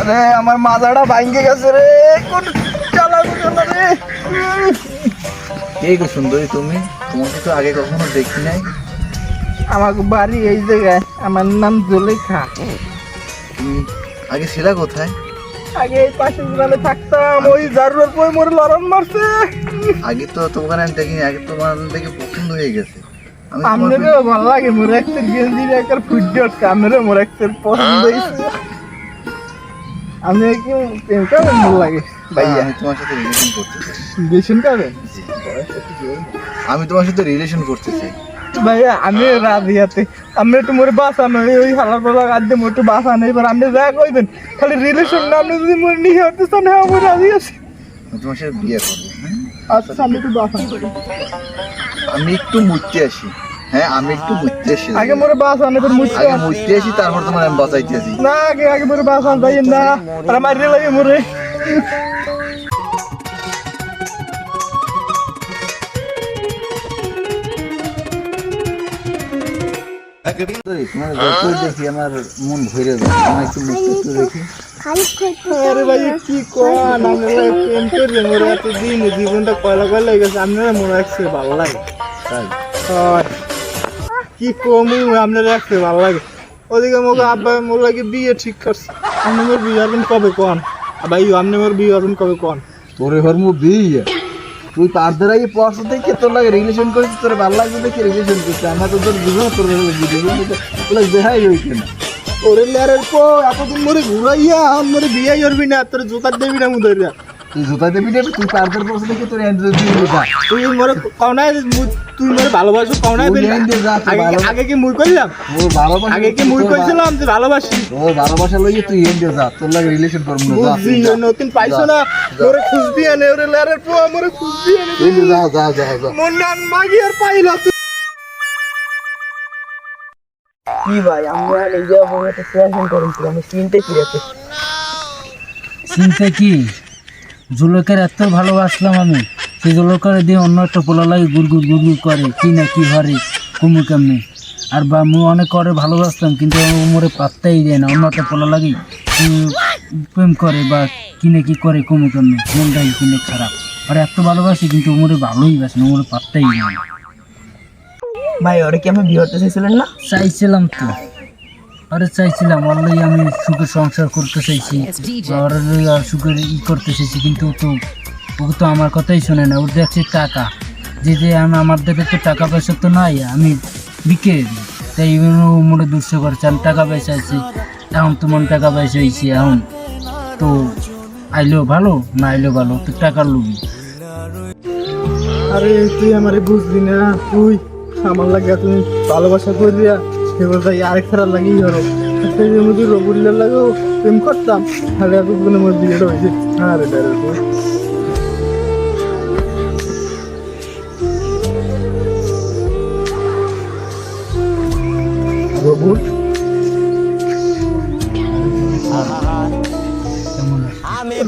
আরে আমার মাথাটা ভাঙ্গে গেছে রে। কোন চালাবো চালা রে। এই গো সুন্দরী তুমি? তোমাকে তো আগে কখনো দেখি নাই। আমার বাড়ি এই জায়গায়। আমার নাম জুলেখা। তুমি আগে ছিলা কোথায়? আগে এই পাশে গ্রামে থাকতাম। ওই জারুর পর মোর লড়ন মারছে। আগে তো তোমার দেখিনি আগে তোমার দেখে পছন্দ হয়ে গেছে। আমি তোমার ভালো লাগে গেঞ্জি পছন্দ হয়েছে আমি কি প্রেম করেন ভালো লাগে। হ্যাঁ, ভাইয়া আমি তোমার সাথে রিলেশন করতে চাই বেশন করেন আমি তোমার সাথে রিলেশন করতে চাই ভাইয়া আমি রাজি আছি আমি একটু মোর বাঁচানো ওই হালার পালা আদ্যে মোর একটু বাঁচানো এবার আপনি যা কইবেন খালি রিলেশন না আপনি যদি মোর নিয়ে হতে চান হ্যাঁ আমি রাজি আছি। তোমার সাথে বিয়ে করব। হ্যাঁ? আচ্ছা আমি একটু বাঁচানো আমি একটু মুড়তে আসি। হ্যাঁ আমি একটু মুড়তে আসি। আগে মোরে এবার মুছতে আগে আসি তারপর তোমার আমি বাঁচাইতে আসি। না আগে আগে মোরে বাঁচানো যাই না। আর আমার রে লাগে মোরে তোমার দেখি আমার মন ভরে যায়। তোমার একটু মুখটা দেখি। আরে ভাই কি কোন? আমরা প্রেম করে মোরে এত দিন জীবনটা কয়লা কয়লা হয়ে গেছে আপনারা মনে রাখছে ভালো লাগে। কি কমু আপনার রাখতে ভালো লাগে। ওদিকে মোকে আব্বা মোর লাগে বিয়ে ঠিক করছে। আপনি মোর বিয়ে হবেন কবে কন? ভাই আপনি মোর বিয়ে হবেন কবে কন? তোরে হরম বিয়ে। তুই পারদের আগে পড়াশো দেখে তোর লাগে রিলেশন করেছিস তোর ভালো লাগবে দেখে রিলেশন করছিস। আমরা তো তোর বুঝো তোর তোর দেখাই হইছে না। ওরে লেয়ারের পো এতদিন মোরে ঘুরাইয়া আম মোরে বিয়ে করবি না তোর জোতার দেবি না মুদরিয়া তুই জোতা দেবি না তুই পারদের পড়াশো দেখে তোর এন্ড্রয়েড দিয়ে যা তুই মোরে কওনায় তুই মোরে ভালোবাসো কওনায় দিলি আগে কি মুই কইলাম? ও ভালোবাসা। আগে কি মুই কইছিলাম যে ভালোবাসি? ও ভালোবাসা লইয়ে তুই এন্ড যা তোর লাগে রিলেশন করব না যা তুই নতুন পাইছো না মোরে খুঁজবি আনে ওরে লেয়ারের পো মোরে খুঁজবি আনে। যা যা যা যা। মন নান মাগি আর পাইলা কি কি রেখে জুলকের এত ভালোবাসলাম আমি সেই জুলকের দিয়ে অন্য একটা পোলা লাগে গুড়গুড় গুড়গুড় করে কি না কি হরে কুমু কেমনি আর বা মু অনেক করে ভালোবাসতাম কিন্তু মোরে পাত্তাই দেয় না অন্য একটা পোলা লাগে প্রেম করে বা কিনে কি করে কুমু কেমনি মনটাই কিনে খারাপ আর এত ভালোবাসি কিন্তু ও মোরে ভালোই বাসে না ও মোরে পাত্তাই দেয় না ভাই ওরে কি আমি বিয়ে করতে চাইছিলেন না? চাইছিলাম তো। আরে চাইছিলাম ওর লই আমি সুখে সংসার করতে চাইছি। ওর আর সুখের ই করতে চাইছি কিন্তু ও তো ও তো আমার কথাই শোনে না। ওর দেখছে টাকা। যে যে আমি আমার দেখে তো টাকা পয়সা তো নাই আমি বিকে দিই তাই মনে দুঃস্ব করছে আমি টাকা পয়সা আছি। এখন তো মন টাকা পয়সা হয়েছে এখন। তো আইলেও ভালো না আইলেও ভালো তো টাকার লোভী। আরে তুই আমারে বুঝবি না তুই আমার লাগে তুমি ভালোবাসা করিয়া এবার তাই আরেক খারাপ লাগি ধরো সেই যে মুদি রবুল্লার লাগেও প্রেম করতাম। তাহলে এতক্ষণ আমার বিয়েটা হয়েছে। আরে ডারে রবুল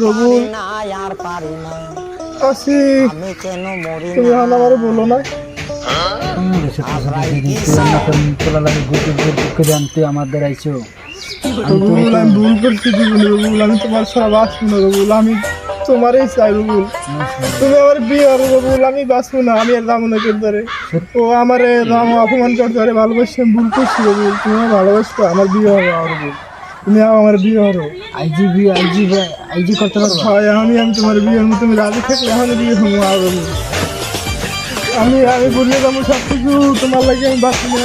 রবুল আসি তুমি আমার বলো না। গুটি গুটি আমাদের আইছো রবুল আমি ভুল আমি তোমার সব আসব আমি তোমারই চাই রবুল তুমি আমার বিয়ে হবে রবুল আমি বাঁচবো না আমি আর যাব না কেউ ধরে ও আমার রাম অপমান করতে পারে ভালোবাসি আমি ভুল করছি রবুল তুমি আমার ভালোবাসতো আমার বিয়ে হবে আমার রবুল তুমি আমার বিয়ে হব আইজি বি আইজি আইজি করতে হয় আমি আমি তোমার বিয়ে তুমি রাজি থাকলে এখন বিয়ে হব, আর রবুল আমি আমি বললে যাব সব কিছু তোমার লাগে আমি বাঁচি না।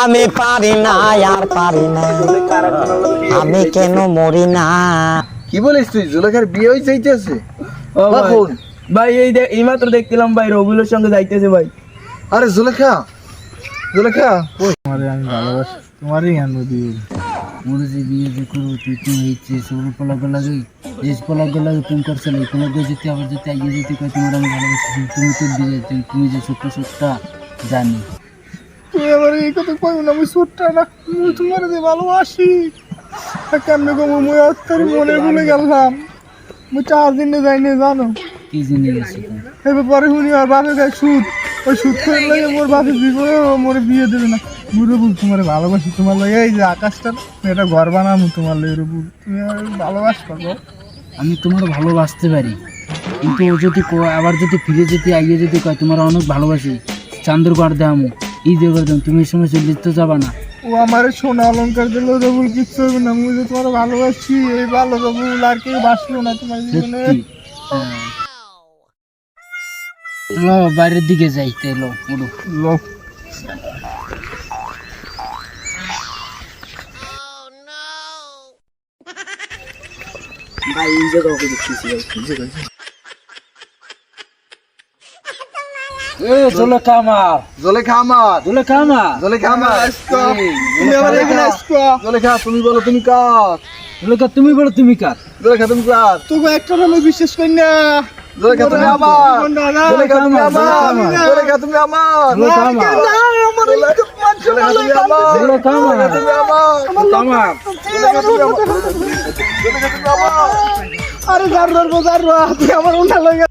আমি না পারি না আর পারি না। আমি কেন মরি না? কি বলিস তুই? জুলেখার বিয়ে হয়ে যাইতেছে ও ভাই। এই দেখ এইমাত্র দেখছিলাম ভাই রবিউলের সঙ্গে যাইতেছে ভাই। আরে জুলেখা জুলেখা। তোমারে আমি ভালোবাসি তোমারই জ্ঞান যে বিয়ে যে করব তুই তুই হয়েছে সবুর পলক লাগে যে পলক লাগে তুমি করছিল এই পলক যেতে আবার যেতে এগিয়ে যেতে কয় তোমার আমি ভালোবাসি তুমি তো দিয়ে তুমি যে ছোট্ট ছোট্টা জানি। তুই আমার এই কথা কই না আমি ছোট্টা না আমি তোমার যে ভালোবাসি কেমনে গো মুই আজ তোর মনে ভুলে গেলাম। মুই চার দিনে যাইনি জানো? কি জেনে গেছি তুমি? এবার পরে শুনি আর বাপের গায়ে সুদ। ওই সুদ করে লাগে মোর বাপে বিয়ে মোরে বিয়ে দেবে না। বুড়ো বুল তোমার ভালোবাসি তোমার লাগে এই যে আকাশটা এটা ঘর বানামু তোমার লাগে বুল তুমি ভালোবাসবা গো। আমি তোমার ভালোবাসতে পারি। কিন্তু ও যদি আবার যদি ফিরে যেতে আইয়ে যদি কয় তোমার অনেক ভালোবাসি চান্দর করে দেয়ামু দিয়ে করে দেবো তুমি এই সময় চলে তো যাবা না। ও আমার সোনা অলংকার দিল রবুল কিচ্ছু হবে না আমি যে তোমার ভালোবাসি এই ভালো রবুল আর কেউ বাসলো না তোমার জীবনে। বাইরের দিকে যাই তেলো উঠো লোক ভাই এই জায়গা ওকে দেখতেছি তুমি বলো তুমি কার? চলো তুমি বলো তুমি কার? তুমি কার? তোকে একটা বিশ্বাস করি না। খা তুমি আমার জোরে তুমি আমার, জোরে তুমি আমার মান খা তুমি আমার আরে যার যার তুই আমার উঠা লাগে